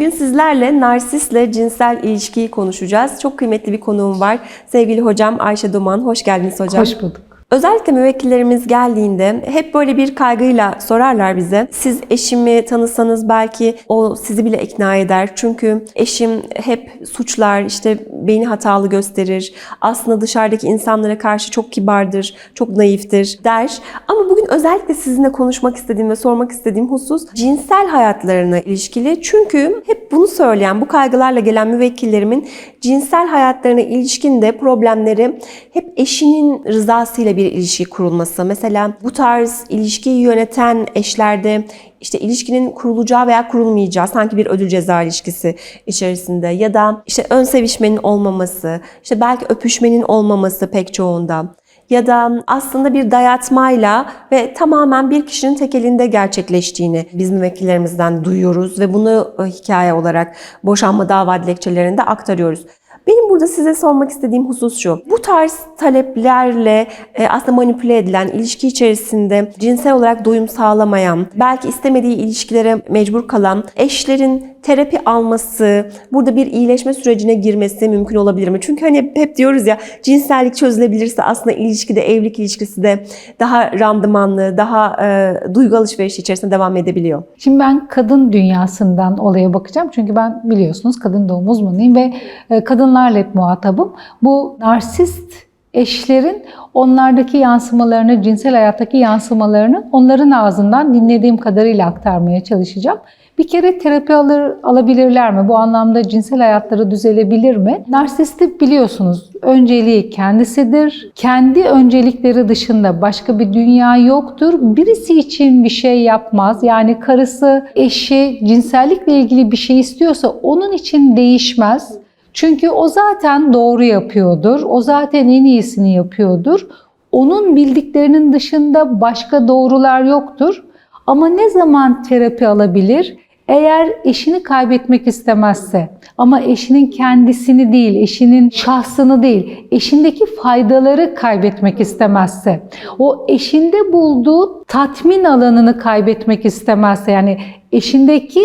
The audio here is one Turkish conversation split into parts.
Bugün sizlerle narsistle cinsel ilişkiyi konuşacağız. Çok kıymetli bir konuğum var. Sevgili hocam Ayşe Duman. Hoş geldiniz hocam. Hoş bulduk. Özellikle müvekkillerimiz geldiğinde hep böyle bir kaygıyla sorarlar bize. Siz eşimi tanısanız belki o sizi bile ikna eder. Çünkü eşim hep suçlar, işte beni hatalı gösterir. Aslında dışarıdaki insanlara karşı çok kibardır, çok naiftir der. Ama bugün özellikle sizinle konuşmak istediğim ve sormak istediğim husus cinsel hayatlarına ilişkili. Çünkü hep bunu söyleyen, bu kaygılarla gelen müvekkillerimin cinsel hayatlarına ilişkin de problemleri hep eşinin rızasıyla bir ilişki kurulması. Mesela bu tarz ilişkiyi yöneten eşlerde işte ilişkinin kurulacağı veya kurulmayacağı sanki bir ödül ceza ilişkisi içerisinde ya da işte ön sevişmenin olmaması, işte belki öpüşmenin olmaması pek çoğunda ya da aslında bir dayatmayla ve tamamen bir kişinin tek elinde gerçekleştiğini biz müvekkillerimizden duyuyoruz ve bunu e, hikaye olarak boşanma dava dilekçelerinde aktarıyoruz. Benim burada size sormak istediğim husus şu. Bu tarz taleplerle e, aslında manipüle edilen, ilişki içerisinde cinsel olarak doyum sağlamayan, belki istemediği ilişkilere mecbur kalan eşlerin terapi alması, burada bir iyileşme sürecine girmesi mümkün olabilir mi? Çünkü hani hep diyoruz ya cinsellik çözülebilirse aslında ilişkide, evlilik ilişkisi de daha randımanlı, daha e, duygu alışverişi içerisinde devam edebiliyor. Şimdi ben kadın dünyasından olaya bakacağım. Çünkü ben biliyorsunuz kadın doğum uzmanıyım ve e, kadınlarla hep muhatabım. Bu narsist eşlerin onlardaki yansımalarını, cinsel hayattaki yansımalarını onların ağzından dinlediğim kadarıyla aktarmaya çalışacağım. Bir kere terapi alır, alabilirler mi? Bu anlamda cinsel hayatları düzelebilir mi? Narsisti biliyorsunuz önceliği kendisidir. Kendi öncelikleri dışında başka bir dünya yoktur. Birisi için bir şey yapmaz. Yani karısı, eşi cinsellikle ilgili bir şey istiyorsa onun için değişmez. Çünkü o zaten doğru yapıyordur. O zaten en iyisini yapıyordur. Onun bildiklerinin dışında başka doğrular yoktur. Ama ne zaman terapi alabilir? Eğer eşini kaybetmek istemezse ama eşinin kendisini değil, eşinin şahsını değil, eşindeki faydaları kaybetmek istemezse, o eşinde bulduğu tatmin alanını kaybetmek istemezse yani eşindeki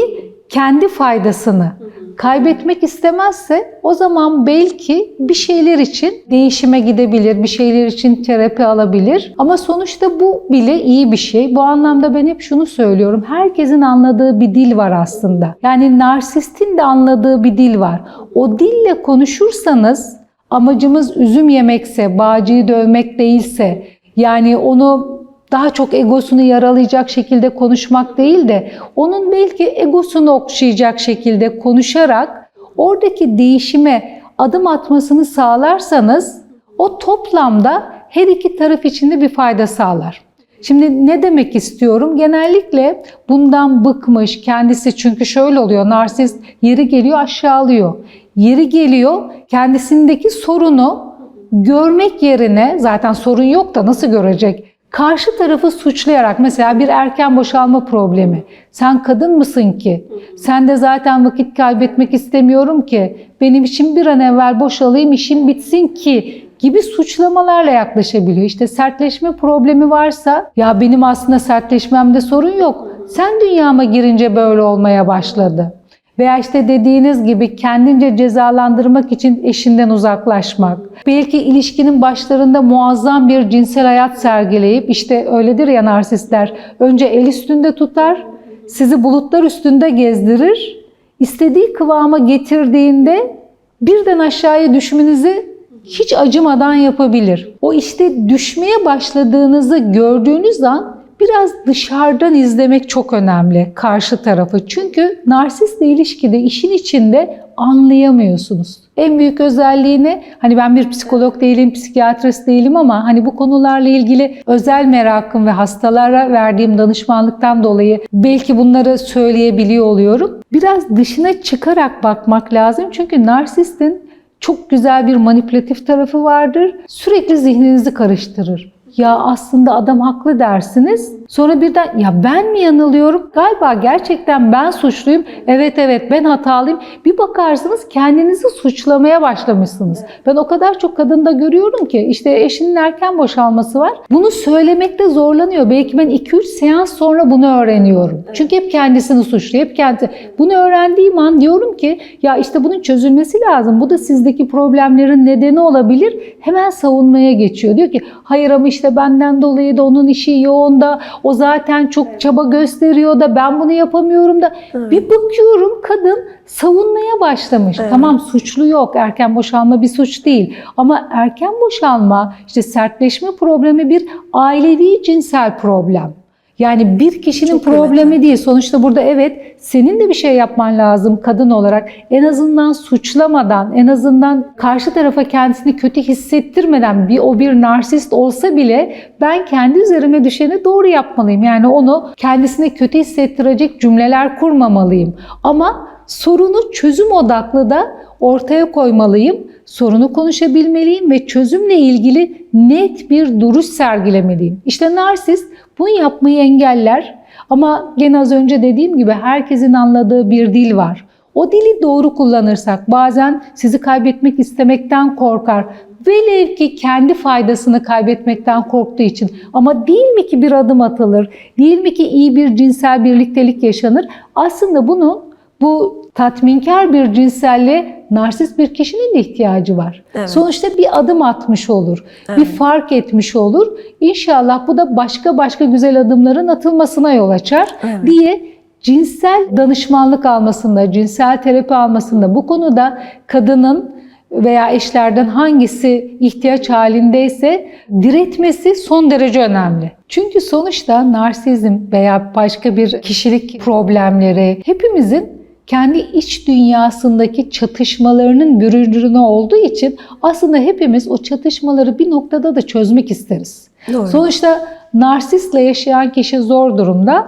kendi faydasını kaybetmek istemezse o zaman belki bir şeyler için değişime gidebilir, bir şeyler için terapi alabilir. Ama sonuçta bu bile iyi bir şey. Bu anlamda ben hep şunu söylüyorum. Herkesin anladığı bir dil var aslında. Yani narsistin de anladığı bir dil var. O dille konuşursanız amacımız üzüm yemekse, bağcıyı dövmek değilse, yani onu daha çok egosunu yaralayacak şekilde konuşmak değil de onun belki egosunu okşayacak şekilde konuşarak oradaki değişime adım atmasını sağlarsanız o toplamda her iki taraf için de bir fayda sağlar. Şimdi ne demek istiyorum? Genellikle bundan bıkmış kendisi çünkü şöyle oluyor. Narsist yeri geliyor aşağılıyor. Yeri geliyor kendisindeki sorunu görmek yerine zaten sorun yok da nasıl görecek? Karşı tarafı suçlayarak mesela bir erken boşalma problemi. Sen kadın mısın ki? Sen de zaten vakit kaybetmek istemiyorum ki. Benim için bir an evvel boşalayım işim bitsin ki gibi suçlamalarla yaklaşabiliyor. İşte sertleşme problemi varsa ya benim aslında sertleşmemde sorun yok. Sen dünyama girince böyle olmaya başladı. Veya işte dediğiniz gibi kendince cezalandırmak için eşinden uzaklaşmak. Belki ilişkinin başlarında muazzam bir cinsel hayat sergileyip işte öyledir ya narsistler. Önce el üstünde tutar, sizi bulutlar üstünde gezdirir. istediği kıvama getirdiğinde birden aşağıya düşmenizi hiç acımadan yapabilir. O işte düşmeye başladığınızı gördüğünüz an biraz dışarıdan izlemek çok önemli karşı tarafı. Çünkü narsistle ilişkide işin içinde anlayamıyorsunuz. En büyük özelliğini hani ben bir psikolog değilim, psikiyatrist değilim ama hani bu konularla ilgili özel merakım ve hastalara verdiğim danışmanlıktan dolayı belki bunları söyleyebiliyor oluyorum. Biraz dışına çıkarak bakmak lazım. Çünkü narsistin çok güzel bir manipülatif tarafı vardır. Sürekli zihninizi karıştırır ya aslında adam haklı dersiniz Sonra birden ya ben mi yanılıyorum? Galiba gerçekten ben suçluyum. Evet evet ben hatalıyım. Bir bakarsınız kendinizi suçlamaya başlamışsınız. Ben o kadar çok kadında görüyorum ki işte eşinin erken boşalması var. Bunu söylemekte zorlanıyor. Belki ben 2-3 seans sonra bunu öğreniyorum. Çünkü hep kendisini suçluyor. Hep kendisi. Bunu öğrendiğim an diyorum ki ya işte bunun çözülmesi lazım. Bu da sizdeki problemlerin nedeni olabilir. Hemen savunmaya geçiyor. Diyor ki hayır ama işte benden dolayı da onun işi yoğun da o zaten çok çaba gösteriyor da ben bunu yapamıyorum da. Bir bakıyorum kadın savunmaya başlamış. Tamam suçlu yok. Erken boşalma bir suç değil. Ama erken boşalma işte sertleşme problemi bir ailevi cinsel problem. Yani bir kişinin Çok problemi kıymetli. değil. Sonuçta burada evet senin de bir şey yapman lazım kadın olarak. En azından suçlamadan, en azından karşı tarafa kendisini kötü hissettirmeden bir o bir narsist olsa bile ben kendi üzerime düşeni doğru yapmalıyım. Yani onu kendisine kötü hissettirecek cümleler kurmamalıyım. Ama sorunu çözüm odaklı da ortaya koymalıyım. Sorunu konuşabilmeliyim ve çözümle ilgili net bir duruş sergilemeliyim. İşte narsist bunu yapmayı engeller. Ama gene az önce dediğim gibi herkesin anladığı bir dil var. O dili doğru kullanırsak bazen sizi kaybetmek istemekten korkar. Velev ki kendi faydasını kaybetmekten korktuğu için. Ama değil mi ki bir adım atılır? Değil mi ki iyi bir cinsel birliktelik yaşanır? Aslında bunu bu tatminkar bir cinselliğe narsist bir kişinin de ihtiyacı var. Evet. Sonuçta bir adım atmış olur. Bir fark etmiş olur. İnşallah bu da başka başka güzel adımların atılmasına yol açar Evet. diye cinsel danışmanlık almasında, cinsel terapi almasında bu konuda kadının veya eşlerden hangisi ihtiyaç halindeyse diretmesi son derece önemli. Çünkü sonuçta narsizm veya başka bir kişilik problemleri hepimizin kendi iç dünyasındaki çatışmalarının bir ürünü olduğu için aslında hepimiz o çatışmaları bir noktada da çözmek isteriz. Doğru. Sonuçta narsistle yaşayan kişi zor durumda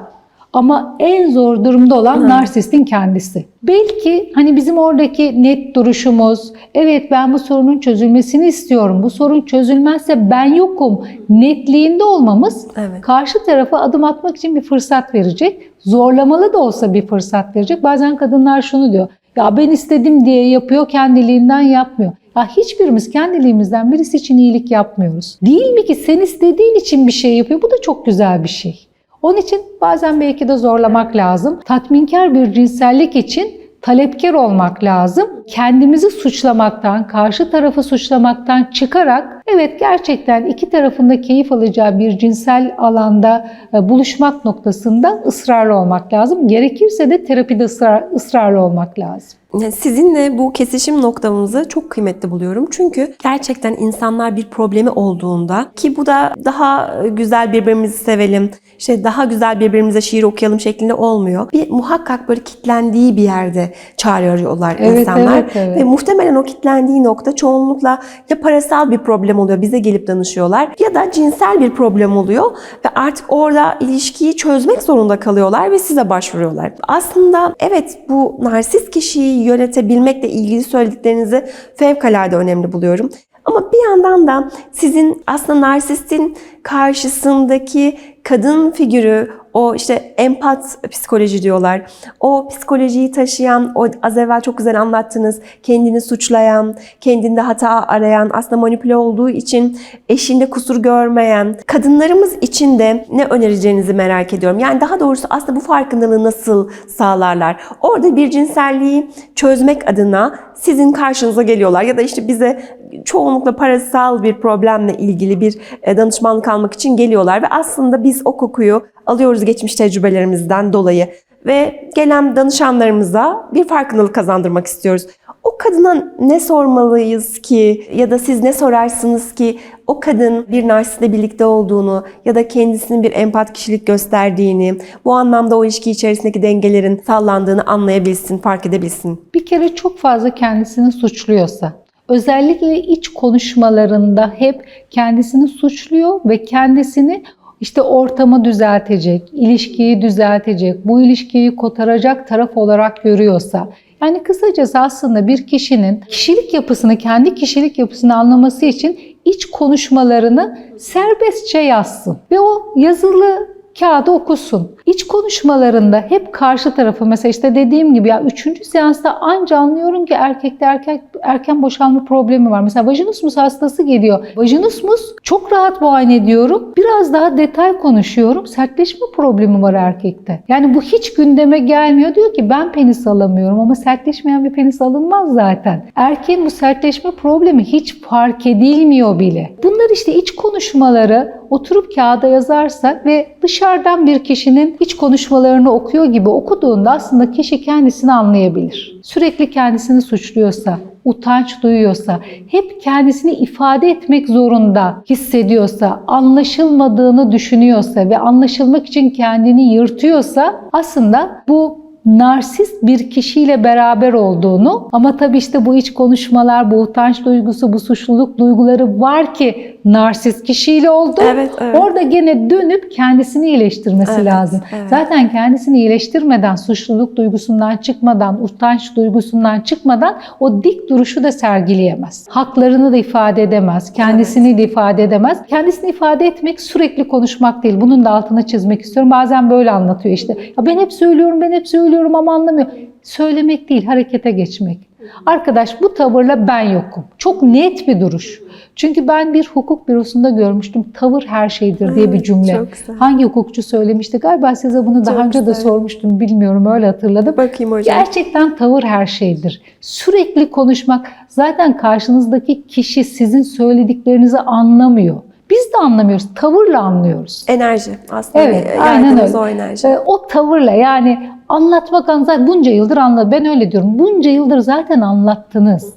ama en zor durumda olan narsistin kendisi. Belki hani bizim oradaki net duruşumuz, evet ben bu sorunun çözülmesini istiyorum. Bu sorun çözülmezse ben yokum netliğinde olmamız Evet. karşı tarafa adım atmak için bir fırsat verecek. Zorlamalı da olsa bir fırsat verecek. Bazen kadınlar şunu diyor. Ya ben istedim diye yapıyor, kendiliğinden yapmıyor. Ya hiçbirimiz kendiliğimizden birisi için iyilik yapmıyoruz. Değil mi ki sen istediğin için bir şey yapıyor? Bu da çok güzel bir şey. Onun için bazen belki de zorlamak lazım. Tatminkar bir cinsellik için talepkar olmak lazım. Kendimizi suçlamaktan, karşı tarafı suçlamaktan çıkarak evet gerçekten iki tarafında keyif alacağı bir cinsel alanda e, buluşmak noktasında ısrarlı olmak lazım. Gerekirse de terapide ısrar, ısrarlı olmak lazım. Sizinle bu kesişim noktamızı çok kıymetli buluyorum. Çünkü gerçekten insanlar bir problemi olduğunda ki bu da daha güzel birbirimizi sevelim, işte daha güzel birbirimize şiir okuyalım şeklinde olmuyor. Bir muhakkak böyle kitlendiği bir yerde çağırıyorlar Evet, insanlar. evet, evet. Ve muhtemelen o kitlendiği nokta çoğunlukla ya parasal bir problem oluyor bize gelip danışıyorlar ya da cinsel bir problem oluyor ve artık orada ilişkiyi çözmek zorunda kalıyorlar ve size başvuruyorlar. Aslında evet bu narsist kişiyi yönetebilmekle ilgili söylediklerinizi fevkalade önemli buluyorum. Ama bir yandan da sizin aslında narsistin karşısındaki kadın figürü, o işte empat psikoloji diyorlar. O psikolojiyi taşıyan, o az evvel çok güzel anlattınız. Kendini suçlayan, kendinde hata arayan, aslında manipüle olduğu için eşinde kusur görmeyen kadınlarımız için de ne önereceğinizi merak ediyorum. Yani daha doğrusu aslında bu farkındalığı nasıl sağlarlar? Orada bir cinselliği çözmek adına sizin karşınıza geliyorlar ya da işte bize çoğunlukla parasal bir problemle ilgili bir e, danışmanlık almak için geliyorlar ve aslında biz o kokuyu alıyoruz geçmiş tecrübelerimizden dolayı ve gelen danışanlarımıza bir farkındalık kazandırmak istiyoruz. O kadına ne sormalıyız ki ya da siz ne sorarsınız ki o kadın bir narsistle birlikte olduğunu ya da kendisinin bir empat kişilik gösterdiğini, bu anlamda o ilişki içerisindeki dengelerin sallandığını anlayabilsin, fark edebilsin. Bir kere çok fazla kendisini suçluyorsa, özellikle iç konuşmalarında hep kendisini suçluyor ve kendisini işte ortamı düzeltecek, ilişkiyi düzeltecek, bu ilişkiyi kotaracak taraf olarak görüyorsa, yani kısacası aslında bir kişinin kişilik yapısını, kendi kişilik yapısını anlaması için iç konuşmalarını serbestçe yazsın. Ve o yazılı kağıda okusun. İç konuşmalarında hep karşı tarafı mesela işte dediğim gibi ya üçüncü seansta anca anlıyorum ki erkekte erkek erken boşalma problemi var. Mesela vajinismus hastası geliyor. Vajinismus çok rahat muayene ediyorum. Biraz daha detay konuşuyorum. Sertleşme problemi var erkekte. Yani bu hiç gündeme gelmiyor. Diyor ki ben penis alamıyorum ama sertleşmeyen bir penis alınmaz zaten. Erkeğin bu sertleşme problemi hiç fark edilmiyor bile. Bunlar işte iç konuşmaları oturup kağıda yazarsak ve dışarıdan bir kişinin iç konuşmalarını okuyor gibi okuduğunda aslında kişi kendisini anlayabilir. Sürekli kendisini suçluyorsa, utanç duyuyorsa, hep kendisini ifade etmek zorunda hissediyorsa, anlaşılmadığını düşünüyorsa ve anlaşılmak için kendini yırtıyorsa aslında bu narsist bir kişiyle beraber olduğunu ama tabii işte bu iç konuşmalar, bu utanç duygusu, bu suçluluk duyguları var ki narsist kişiyle oldu. Evet, evet. Orada gene dönüp kendisini iyileştirmesi Evet, lazım. evet. Zaten kendisini iyileştirmeden, suçluluk duygusundan çıkmadan, utanç duygusundan çıkmadan o dik duruşu da sergileyemez. Haklarını da ifade edemez, kendisini de ifade edemez. Kendisini ifade etmek sürekli konuşmak değil. Bunun da altını çizmek istiyorum. Bazen böyle anlatıyor işte. Ya ben hep söylüyorum, ben hep söylüyorum ama anlamıyor. Söylemek değil, harekete geçmek. Arkadaş bu tavırla ben yokum. Çok net bir duruş. Çünkü ben bir hukuk bürosunda görmüştüm. Tavır her şeydir diye bir cümle. Hangi hukukçu söylemişti? Galiba size bunu daha Çok önce de güzel. sormuştum. Bilmiyorum öyle hatırladım. Bakayım hocam. Gerçekten tavır her şeydir. Sürekli konuşmak zaten karşınızdaki kişi sizin söylediklerinizi anlamıyor. Biz de anlamıyoruz. Tavırla anlıyoruz. Enerji aslında. Evet, aynen öyle. o enerji. Ee, o tavırla yani anlatmak zaten bunca yıldır anladı. Ben öyle diyorum. Bunca yıldır zaten anlattınız.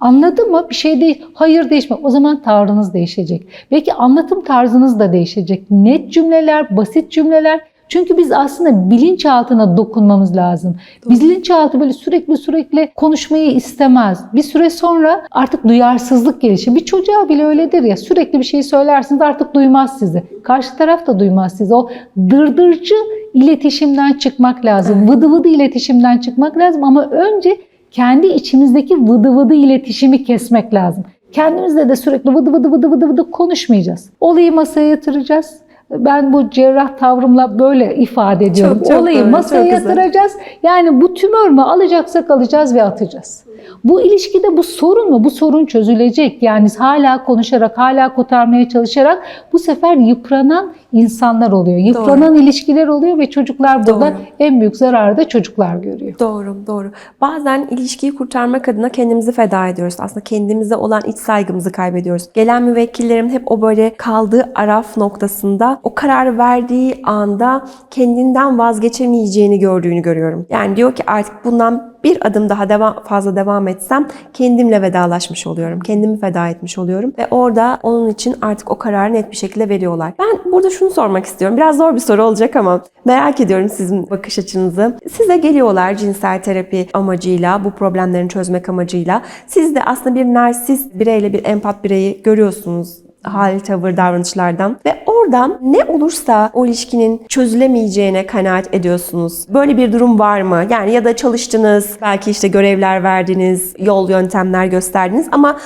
Anladı mı? Bir şey değil. Hayır değişme. O zaman tavrınız değişecek. Belki anlatım tarzınız da değişecek. Net cümleler, basit cümleler. Çünkü biz aslında bilinçaltına dokunmamız lazım. Bilinçaltı böyle sürekli sürekli konuşmayı istemez. Bir süre sonra artık duyarsızlık gelişir. Bir çocuğa bile öyledir ya sürekli bir şey söylersiniz artık duymaz sizi. Karşı taraf da duymaz sizi. O dırdırcı iletişimden çıkmak lazım. Vıdı vıdı iletişimden çıkmak lazım ama önce kendi içimizdeki vıdı vıdı iletişimi kesmek lazım. Kendimizle de sürekli vıdı vıdı vıdı vıdı vıdı konuşmayacağız. Olayı masaya yatıracağız. Ben bu cerrah tavrımla böyle ifade ediyorum. Çok, çok Olayı doğru, masaya çok güzel. yatıracağız. Yani bu tümör mü alacaksak alacağız ve atacağız. Bu ilişkide bu sorun mu? Bu sorun çözülecek. Yani hala konuşarak, hala kurtarmaya çalışarak bu sefer yıpranan insanlar oluyor. Yıpranan ilişkiler oluyor ve çocuklar burada Doğru. en büyük zararı da çocuklar görüyor. Doğru, doğru. Bazen ilişkiyi kurtarmak adına kendimizi feda ediyoruz. Aslında kendimize olan iç saygımızı kaybediyoruz. Gelen müvekkillerim hep o böyle kaldığı araf noktasında o karar verdiği anda kendinden vazgeçemeyeceğini gördüğünü görüyorum. Yani diyor ki artık bundan bir adım daha devam, fazla devam etsem kendimle vedalaşmış oluyorum. Kendimi feda etmiş oluyorum. Ve orada onun için artık o kararı net bir şekilde veriyorlar. Ben burada şunu sormak istiyorum. Biraz zor bir soru olacak ama merak ediyorum sizin bakış açınızı. Size geliyorlar cinsel terapi amacıyla, bu problemlerini çözmek amacıyla. Siz de aslında bir narsist bireyle bir empat bireyi görüyorsunuz hal, tavır, davranışlardan ve oradan ne olursa o ilişkinin çözülemeyeceğine kanaat ediyorsunuz. Böyle bir durum var mı? Yani ya da çalıştınız, belki işte görevler verdiniz, yol yöntemler gösterdiniz ama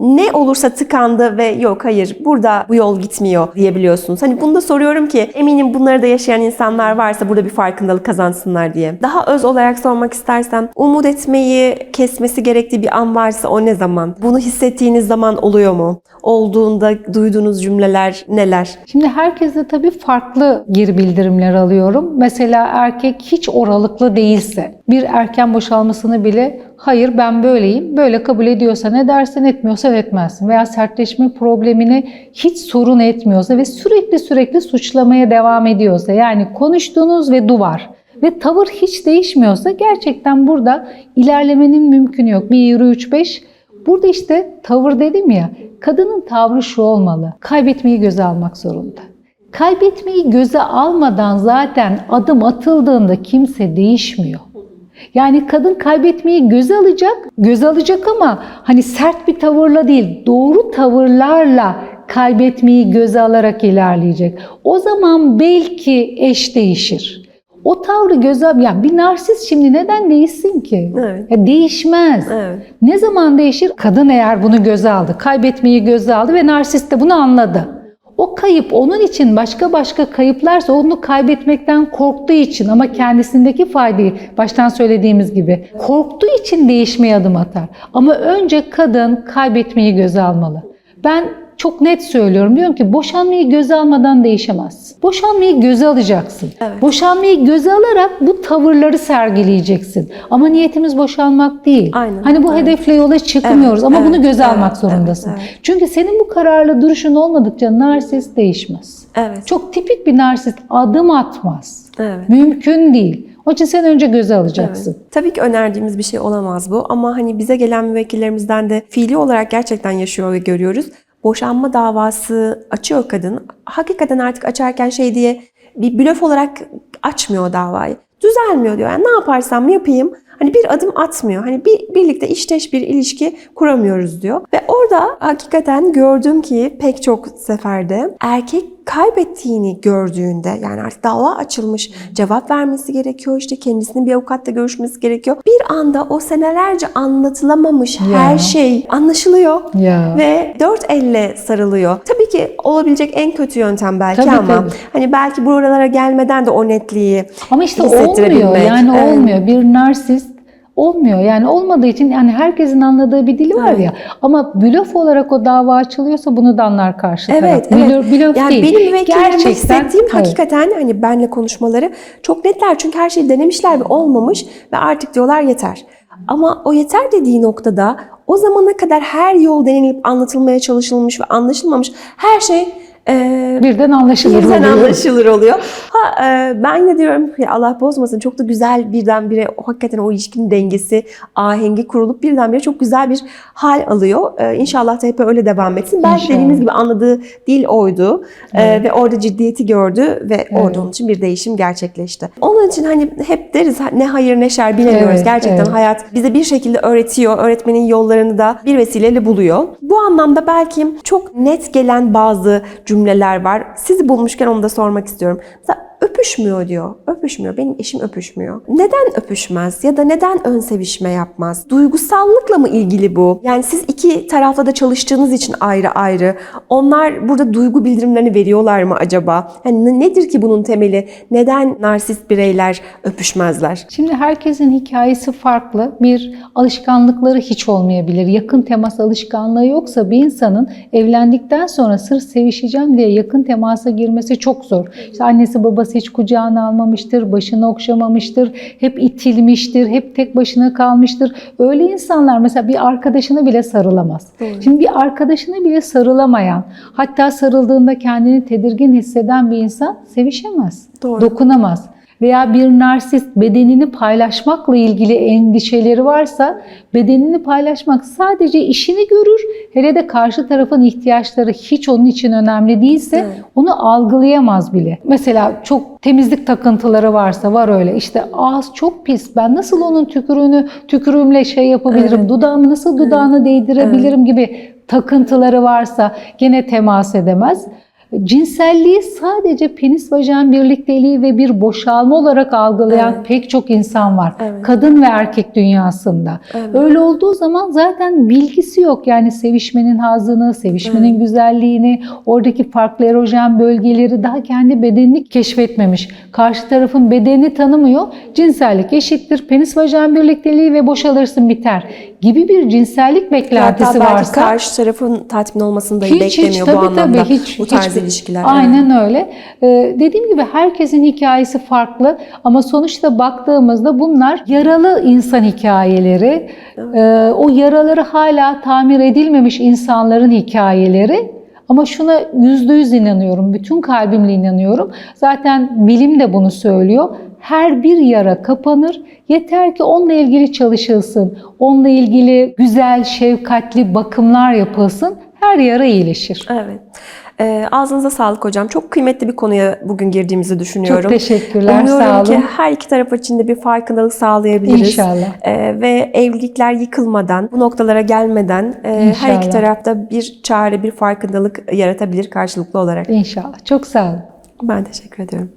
ne olursa tıkandı ve yok hayır burada bu yol gitmiyor diyebiliyorsunuz. Hani bunu da soruyorum ki eminim bunları da yaşayan insanlar varsa burada bir farkındalık kazansınlar diye. Daha öz olarak sormak istersem umut etmeyi kesmesi gerektiği bir an varsa o ne zaman? Bunu hissettiğiniz zaman oluyor mu? Olduğunda duyduğunuz cümleler neler? Şimdi herkese tabii farklı geri bildirimler alıyorum. Mesela erkek hiç oralıklı değilse, bir erken boşalmasını bile hayır ben böyleyim, böyle kabul ediyorsa ne dersen etmiyorsa etmezsin. Veya sertleşme problemini hiç sorun etmiyorsa ve sürekli sürekli suçlamaya devam ediyorsa yani konuştuğunuz ve duvar ve tavır hiç değişmiyorsa gerçekten burada ilerlemenin mümkünü yok. 1, yürü 3, 5 Burada işte tavır dedim ya, kadının tavrı şu olmalı. Kaybetmeyi göze almak zorunda. Kaybetmeyi göze almadan zaten adım atıldığında kimse değişmiyor. Yani kadın kaybetmeyi göze alacak, göze alacak ama hani sert bir tavırla değil, doğru tavırlarla kaybetmeyi göze alarak ilerleyecek. O zaman belki eş değişir. O tavrı göze yani bir narsist şimdi neden değişsin ki? Evet. Ya değişmez. Evet. Ne zaman değişir? Kadın eğer bunu göze aldı, kaybetmeyi göze aldı ve narsist de bunu anladı. O kayıp onun için başka başka kayıplarsa onu kaybetmekten korktuğu için ama kendisindeki faydayı baştan söylediğimiz gibi korktuğu için değişmeye adım atar. Ama önce kadın kaybetmeyi göze almalı. Ben çok net söylüyorum. Diyorum ki boşanmayı göze almadan değişemezsin. Boşanmayı göze alacaksın. Evet. Boşanmayı göze alarak bu tavırları sergileyeceksin. Ama niyetimiz boşanmak değil. Aynen, Hani bu evet. hedefle yola çıkmıyoruz Evet, ama evet, bunu göze evet, almak zorundasın. evet, evet. Çünkü senin bu kararlı duruşun olmadıkça narsist değişmez. Evet. Çok tipik bir narsist adım atmaz. Evet. Mümkün değil. Onun için sen önce göze alacaksın. Evet. Tabii ki önerdiğimiz bir şey olamaz bu ama hani bize gelen müvekkillerimizden de fiili olarak gerçekten yaşıyor ve görüyoruz. Boşanma davası açıyor kadın. Hakikaten artık açarken şey diye bir blöf olarak açmıyor davayı. Düzelmiyor diyor. Yani ne yaparsam yapayım hani bir adım atmıyor. Hani bir birlikte işteş bir ilişki kuramıyoruz diyor. Ve orada hakikaten gördüm ki pek çok seferde erkek kaybettiğini gördüğünde yani artık dava açılmış cevap vermesi gerekiyor işte kendisinin bir avukatla görüşmesi gerekiyor. Bir anda o senelerce anlatılamamış Ya. her şey anlaşılıyor Ya. ve dört elle sarılıyor. Tabii ki olabilecek en kötü yöntem belki Tabii, ama tabii. hani belki buralara gelmeden de o netliği Ama işte olmuyor. Yani Evet. olmuyor. Bir narsist olmuyor. Yani olmadığı için yani herkesin anladığı bir dili var Evet. ya. Ama blöf olarak o dava açılıyorsa bunu da anlar karşı taraf. Evet, Blöf, evet. blöf yani değil. benim Gerçekten hissettiğim evet. hakikaten hani benle konuşmaları çok netler. Çünkü her şeyi denemişler ve olmamış ve artık diyorlar yeter. Ama o yeter dediği noktada o zamana kadar her yol denenilip anlatılmaya çalışılmış ve anlaşılmamış her şey e, birden anlaşılır. birden oluyor. anlaşılır oluyor. Ha, e, ben yine diyorum ya Allah bozmasın çok da güzel birdenbire hakikaten o ilişkinin dengesi, ahengi kurulup birdenbire çok güzel bir hal alıyor. E, inşallah da hep öyle devam etsin. Belki İnşallah. dediğiniz gibi anladığı dil oydu E, ve orada ciddiyeti gördü ve orada onun için bir değişim gerçekleşti. Onun için hani hep deriz ne hayır ne şer bilemiyoruz. Evet, Gerçekten evet. hayat bize bir şekilde öğretiyor. Öğretmenin yollarını da bir vesileyle buluyor. Bu anlamda belki çok net gelen bazı cümleler var. Sizi bulmuşken onu da sormak istiyorum. Mesela öpüşmüyor diyor. Öpüşmüyor. Benim eşim öpüşmüyor. Neden öpüşmez? Ya da neden ön sevişme yapmaz? Duygusallıkla mı ilgili bu? Yani siz iki tarafla da çalıştığınız için ayrı ayrı. Onlar burada duygu bildirimlerini veriyorlar mı acaba? Yani ne- nedir ki bunun temeli? Neden narsist bireyler öpüşmezler? Şimdi herkesin hikayesi farklı. Bir alışkanlıkları hiç olmayabilir. Yakın temas alışkanlığı yoksa bir insanın evlendikten sonra sırf sevişeceğim diye yakın temasa girmesi çok zor. İşte annesi babası hiç kucağına almamıştır, başını okşamamıştır, hep itilmiştir, hep tek başına kalmıştır. Öyle insanlar mesela bir arkadaşına bile sarılamaz. Şimdi bir arkadaşına bile sarılamayan, hatta sarıldığında kendini tedirgin hisseden bir insan sevişemez, Doğru. dokunamaz veya bir narsist bedenini paylaşmakla ilgili endişeleri varsa bedenini paylaşmak sadece işini görür. Hele de karşı tarafın ihtiyaçları hiç onun için önemli değilse Evet. onu algılayamaz bile. Mesela çok temizlik takıntıları varsa var öyle. İşte ağız çok pis. Ben nasıl onun tükürüğünü tükürüğümle şey yapabilirim? Dudağımı nasıl dudağını değdirebilirim gibi takıntıları varsa gene temas edemez. Cinselliği sadece penis vajen birlikteliği ve bir boşalma olarak algılayan Evet. pek çok insan var. Evet. Kadın ve erkek dünyasında. Evet. Öyle olduğu zaman zaten bilgisi yok. Yani sevişmenin hazını, sevişmenin güzelliğini, oradaki farklı erojen bölgeleri daha kendi bedenini keşfetmemiş. Karşı tarafın bedenini tanımıyor. Cinsellik eşittir. Penis vajen birlikteliği ve boşalırsın biter gibi bir cinsellik beklentisi Hatta belki varsa karşı tarafın tatmin olmasını dahi beklemiyor bu tabii, anlamda. tabii, hiç, bu tarz hiçbir- ilişkiler. Aynen öyle. Ee, dediğim gibi herkesin hikayesi farklı ama sonuçta baktığımızda bunlar yaralı insan hikayeleri. Ee, o yaraları hala tamir edilmemiş insanların hikayeleri. Ama şuna yüzde yüz inanıyorum, bütün kalbimle inanıyorum. Zaten bilim de bunu söylüyor. Her bir yara kapanır. Yeter ki onunla ilgili çalışılsın. Onunla ilgili güzel, şefkatli bakımlar yapılsın. Her yara iyileşir. Evet. Ee, ağzınıza sağlık hocam. Çok kıymetli bir konuya bugün girdiğimizi düşünüyorum. Çok teşekkürler, Umuyorum sağ ki olun. her iki taraf için de bir farkındalık sağlayabiliriz. İnşallah. Ee, ve evlilikler yıkılmadan, bu noktalara gelmeden e, her iki tarafta bir çare, bir farkındalık yaratabilir karşılıklı olarak. İnşallah. Çok sağ olun. Ben teşekkür ediyorum.